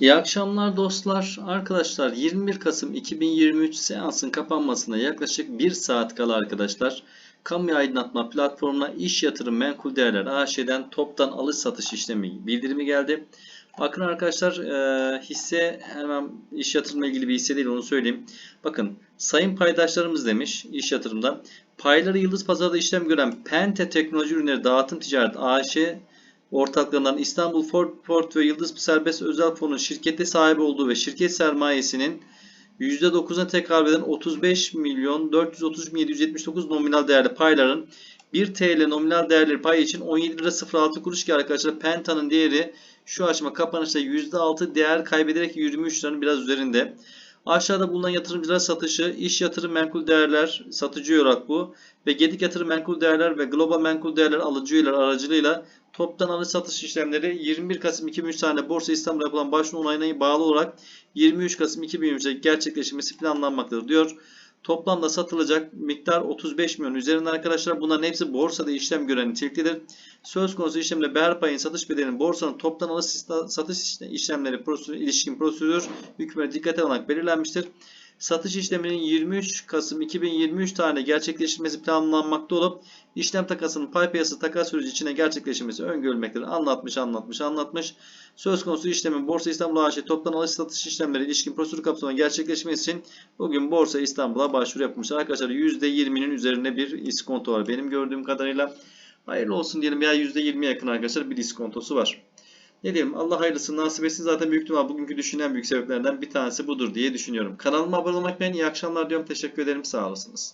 İyi akşamlar dostlar. Arkadaşlar 21 Kasım 2023 seansın kapanmasına yaklaşık 1 saat kala arkadaşlar. Kamu aydınlatma platformuna iş yatırım menkul değerler AŞ'den toptan alış satış işlemi bildirimi geldi. Bakın arkadaşlar e, hisse hemen iş yatırımla ilgili bir hisse değil onu söyleyeyim. Bakın sayın paydaşlarımız demiş iş yatırımda. Payları Yıldız Pazar'da işlem gören Pente Teknoloji Ürünleri Dağıtım Ticaret AŞ ortaklığından İstanbul Ford, Ford ve Yıldız Serbest Özel Fonu'nun şirkette sahibi olduğu ve şirket sermayesinin %9'una tekabül eden 35 milyon 430 bin 779 nominal değerli payların 1 TL nominal değerleri pay için 17 lira 06 kuruş ki arkadaşlar Penta'nın değeri şu açma kapanışta %6 değer kaybederek 23 liranın biraz üzerinde. Aşağıda bulunan yatırımcılar satışı, iş yatırım menkul değerler satıcı olarak bu ve Gedik yatırım menkul değerler ve global menkul değerler alıcı üyeler aracılığıyla toptan alış satış işlemleri 21 Kasım 2003 tarihinde Borsa İstanbul'da yapılan başvuru onayına bağlı olarak 23 Kasım 2023'te gerçekleşmesi planlanmaktadır diyor. Toplamda satılacak miktar 35 milyon üzerinde arkadaşlar. Bunların hepsi borsada işlem gören niteliktedir. Söz konusu işlemle beher payın satış bedelinin borsanın toptan alış satış işlemleri prosedürü, ilişkin prosedür hükmüne dikkate alınarak belirlenmiştir. Satış işleminin 23 Kasım 2023 tarihinde gerçekleştirilmesi planlanmakta olup işlem takasının pay piyasası takas süreci içine gerçekleşmesi öngörülmektedir. Anlatmış, anlatmış, anlatmış. Söz konusu işlemin Borsa İstanbul AŞ toptan alış satış işlemleri ilişkin prosedür kapsamında gerçekleşmesi için bugün Borsa İstanbul'a başvuru yapmışlar. Arkadaşlar %20'nin üzerinde bir iskonto var benim gördüğüm kadarıyla. Hayırlı olsun diyelim ya %20'ye yakın arkadaşlar bir iskontosu var. Ne diyelim Allah hayırlısı nasip etsin zaten büyük ihtimal bugünkü düşünen büyük sebeplerden bir tanesi budur diye düşünüyorum. Kanalıma abone olmak ben iyi akşamlar diyorum. Teşekkür ederim sağ olasınız.